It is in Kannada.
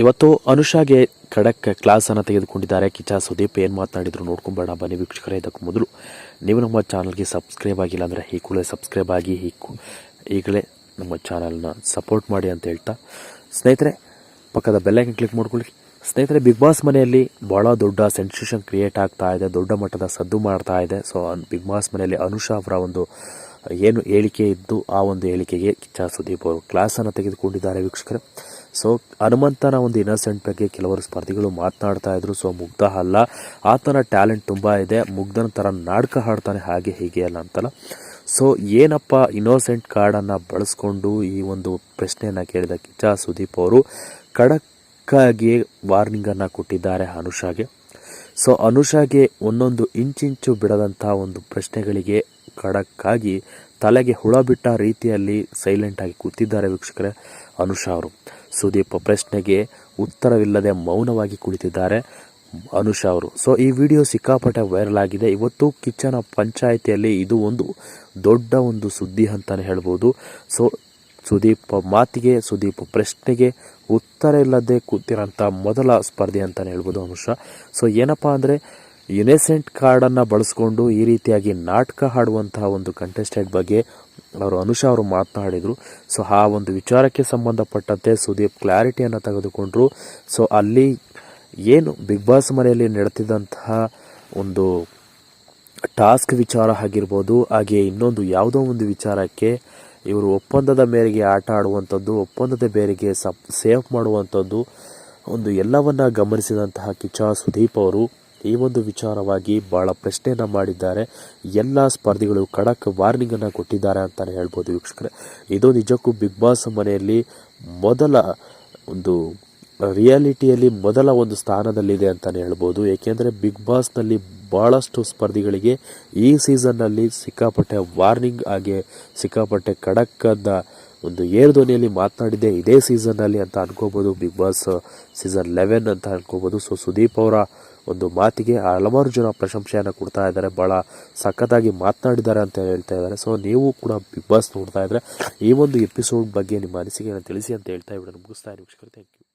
ಇವತ್ತು ಅನುಷಾಗೆ ಖಡಕ್ ಕ್ಲಾಸನ್ನು ತೆಗೆದುಕೊಂಡಿದ್ದಾರೆ. ಕಿಚ್ಚ ಸುದೀಪ್ ಏನು ಮಾತನಾಡಿದ್ರು ನೋಡ್ಕೊಂಬೇಡ ಬನ್ನಿ ವೀಕ್ಷಕರೇ, ಇದಕ್ಕೂ ಮೊದಲು ನೀವು ನಮ್ಮ ಚಾನಲ್ಗೆ ಸಬ್ಸ್ಕ್ರೈಬ್ ಆಗಿಲ್ಲ ಅಂದರೆ ಈ ಕೂಡಲೇ ಸಬ್ಸ್ಕ್ರೈಬ್ ಆಗಿ, ಈ ಈಗಲೇ ನಮ್ಮ ಚಾನಲ್ನ ಸಪೋರ್ಟ್ ಮಾಡಿ ಅಂತ ಹೇಳ್ತಾ. ಸ್ನೇಹಿತರೆ, ಪಕ್ಕದ ಬೆಲ್ಲೈಕನ್ ಕ್ಲಿಕ್ ಮಾಡ್ಕೊಳ್ಳಿ. ಸ್ನೇಹಿತರೆ, ಬಿಗ್ ಬಾಸ್ ಮನೆಯಲ್ಲಿ ಭಾಳ ದೊಡ್ಡ ಸೆನ್ಸೇಷನ್ ಕ್ರಿಯೇಟ್ ಆಗ್ತಾ ಇದೆ, ದೊಡ್ಡ ಮಟ್ಟದ ಸದ್ದು ಮಾಡ್ತಾ ಇದೆ. ಸೊ ಬಿಗ್ ಬಾಸ್ ಮನೆಯಲ್ಲಿ ಅನುಷಾ ಅವರ ಒಂದು ಏನು ಹೇಳಿಕೆ ಇದ್ದು, ಆ ಒಂದು ಹೇಳಿಕೆಗೆ ಕಿಚ್ಚ ಸುದೀಪ್ ಅವರು ಕ್ಲಾಸನ್ನು ತೆಗೆದುಕೊಂಡಿದ್ದಾರೆ ವೀಕ್ಷಕರೇ. ಸೊ, ಹನುಮಂತನ ಒಂದು ಇನ್ನೋಸೆಂಟ್ ಬಗ್ಗೆ ಕೆಲವರು ಸ್ಪರ್ಧಿಗಳು ಮಾತನಾಡ್ತಾ ಇದ್ರು. ಸೊ, ಮುಗ್ಧ ಅಲ್ಲ. ಆತನ ಟ್ಯಾಲೆಂಟ್ ತುಂಬ ಇದೆ. ಮುಗ್ಧನ ಥರ ನಾಟಕ ಹಾಡ್ತಾನೆ, ಹಾಗೆ ಹೀಗೆ ಅಲ್ಲ ಅಂತಲ್ಲ. ಸೊ, ಏನಪ್ಪ ಇನ್ನೋಸೆಂಟ್ ಕಾರ್ಡನ್ನು ಬಳಸ್ಕೊಂಡು ಈ ಒಂದು ಪ್ರಶ್ನೆಯನ್ನು ಕೇಳಿದ ಕಿಚ್ಚ ಸುದೀಪ್ ಅವರು, ಖಡಕ್ಕಾಗಿ ವಾರ್ನಿಂಗನ್ನು ಕೊಟ್ಟಿದ್ದಾರೆ ಅನುಷಾಗೆ. ಸೊ ಅನುಷಾಗೆ ಒಂದೊಂದು ಇಂಚಿಂಚು ಬಿಡದಂಥ ಒಂದು ಪ್ರಶ್ನೆಗಳಿಗೆ ಖಡಕ್ಕಾಗಿ ತಲೆಗೆ ಹುಳ ಬಿಟ್ಟ ರೀತಿಯಲ್ಲಿ ಸೈಲೆಂಟಾಗಿ ಕೂತಿದ್ದಾರೆ ವೀಕ್ಷಕರೇ ಅನುಷಾ ಅವರು. ಸುದೀಪ್ ಪ್ರಶ್ನೆಗೆ ಉತ್ತರವಿಲ್ಲದೆ ಮೌನವಾಗಿ ಕುಳಿತಿದ್ದಾರೆ ಅನುಷಾ ಅವರು. ಸೊ ಈ ವಿಡಿಯೋ ಸಿಕ್ಕಾಪಟ್ಟೆ ವೈರಲ್ ಆಗಿದೆ. ಇವತ್ತು ಕಿಚ್ಚನ ಪಂಚಾಯಿತಿಯಲ್ಲಿ ಇದು ಒಂದು ದೊಡ್ಡ ಒಂದು ಸುದ್ದಿ ಅಂತಲೇ ಹೇಳ್ಬೋದು. ಸೊ ಸುದೀಪ್ ಮಾತಿಗೆ, ಸುದೀಪ್ ಪ್ರಶ್ನೆಗೆ ಉತ್ತರ ಇಲ್ಲದೆ ಕೂತಿರೋಂಥ ಮೊದಲ ಸ್ಪರ್ಧೆ ಅಂತಲೇ ಹೇಳ್ಬೋದು ಅನುಷಾ ಸೊ ಏನಪ್ಪ ಅಂದರೆ ಯುನೆಸೆಂಟ್ ಕಾರ್ಡನ್ನು ಬಳಸ್ಕೊಂಡು ಈ ರೀತಿಯಾಗಿ ನಾಟಕ ಹಾಡುವಂತಹ ಒಂದು ಕಂಟೆಸ್ಟೆಂಟ್ ಬಗ್ಗೆ ಅವರು ಅನುಷಾ ಅವರು ಮಾತನಾಡಿದರು. ಸೊ ಆ ಒಂದು ವಿಚಾರಕ್ಕೆ ಸಂಬಂಧಪಟ್ಟಂತೆ ಸುದೀಪ್ ಕ್ಲಾರಿಟಿಯನ್ನು ತೆಗೆದುಕೊಂಡ್ರು. ಸೊ ಅಲ್ಲಿ ಏನು ಬಿಗ್ ಬಾಸ್ ಮನೆಯಲ್ಲಿ ನಡೆತಿದ್ದಂತಹ ಒಂದು ಟಾಸ್ಕ್ ವಿಚಾರ ಆಗಿರ್ಬೋದು, ಹಾಗೆ ಇನ್ನೊಂದು ಯಾವುದೋ ಒಂದು ವಿಚಾರಕ್ಕೆ ಇವರು ಒಪ್ಪಂದದ ಮೇರೆಗೆ ಆಟ ಆಡುವಂಥದ್ದು, ಒಪ್ಪಂದದ ಮೇರೆಗೆ ಸಪ್, ಸೇವ್ ಮಾಡುವಂಥದ್ದು, ಒಂದು ಎಲ್ಲವನ್ನು ಗಮನಿಸಿದಂತಹ ಕಿಚ್ಚ ಸುದೀಪ್ ಅವರು ಈ ಒಂದು ವಿಚಾರವಾಗಿ ಭಾಳ ಪ್ರಶ್ನೆಯನ್ನು ಮಾಡಿದ್ದಾರೆ. ಎಲ್ಲ ಸ್ಪರ್ಧಿಗಳು ಖಡಕ್ ವಾರ್ನಿಂಗನ್ನು ಕೊಟ್ಟಿದ್ದಾರೆ ಅಂತಲೇ ಹೇಳ್ಬೋದು ವೀಕ್ಷಕರೇ. ಇದು ನಿಜಕ್ಕೂ ಬಿಗ್ ಬಾಸ್ ಮನೆಯಲ್ಲಿ ಮೊದಲ ಒಂದು ರಿಯಾಲಿಟಿಯಲ್ಲಿ ಮೊದಲ ಒಂದು ಸ್ಥಾನದಲ್ಲಿದೆ ಅಂತಲೇ ಹೇಳ್ಬೋದು. ಏಕೆಂದರೆ ಬಿಗ್ ಬಾಸ್ನಲ್ಲಿ ಭಾಳಷ್ಟು ಸ್ಪರ್ಧಿಗಳಿಗೆ ಈ ಸೀಸನ್ನಲ್ಲಿ ಸಿಕ್ಕಾಪಟ್ಟೆ ವಾರ್ನಿಂಗ್ ಹಾಗೆ ಸಿಕ್ಕಾಪಟ್ಟೆ ಖಡಕ್ಕದ ಒಂದು ಏರ್ ಧ್ವನಿಯಲ್ಲಿ ಮಾತನಾಡಿದೆ. ಇದೇ ಸೀಸನ್ನಲ್ಲಿ ಅಂತ ಅನ್ಕೋಬೋದು, ಬಿಗ್ ಬಾಸ್ ಸೀಸನ್ ಲೆವೆನ್ ಅಂತ ಅನ್ಕೋಬೋದು. ಸೊ, ಸುದೀಪ್ ಅವರ ಒಂದು ಮಾತಿಗೆ ಹಲವಾರು ಜನ ಪ್ರಶಂಸೆಯನ್ನು ಕೊಡ್ತಾ ಇದ್ದಾರೆ. ಭಾಳ ಸಖತ್ತಾಗಿ ಮಾತನಾಡಿದ್ದಾರೆ ಅಂತ ಹೇಳ್ತಾ ಇದ್ದಾರೆ. ಸೊ, ನೀವು ಕೂಡ ಬಿಗ್ ಬಾಸ್ ನೋಡ್ತಾ ಇದ್ದರೆ ಈ ಒಂದು ಎಪಿಸೋಡ್ ಬಗ್ಗೆ ನಿಮ್ಮ ಅನಿಸಿಕೆಯನ್ನು ತಿಳಿಸಿ ಅಂತ ಹೇಳ್ತಾ ಇവിടെ ಮುಗಿಸ್ತಾ ಇದ್ದೀನಿ. Thank you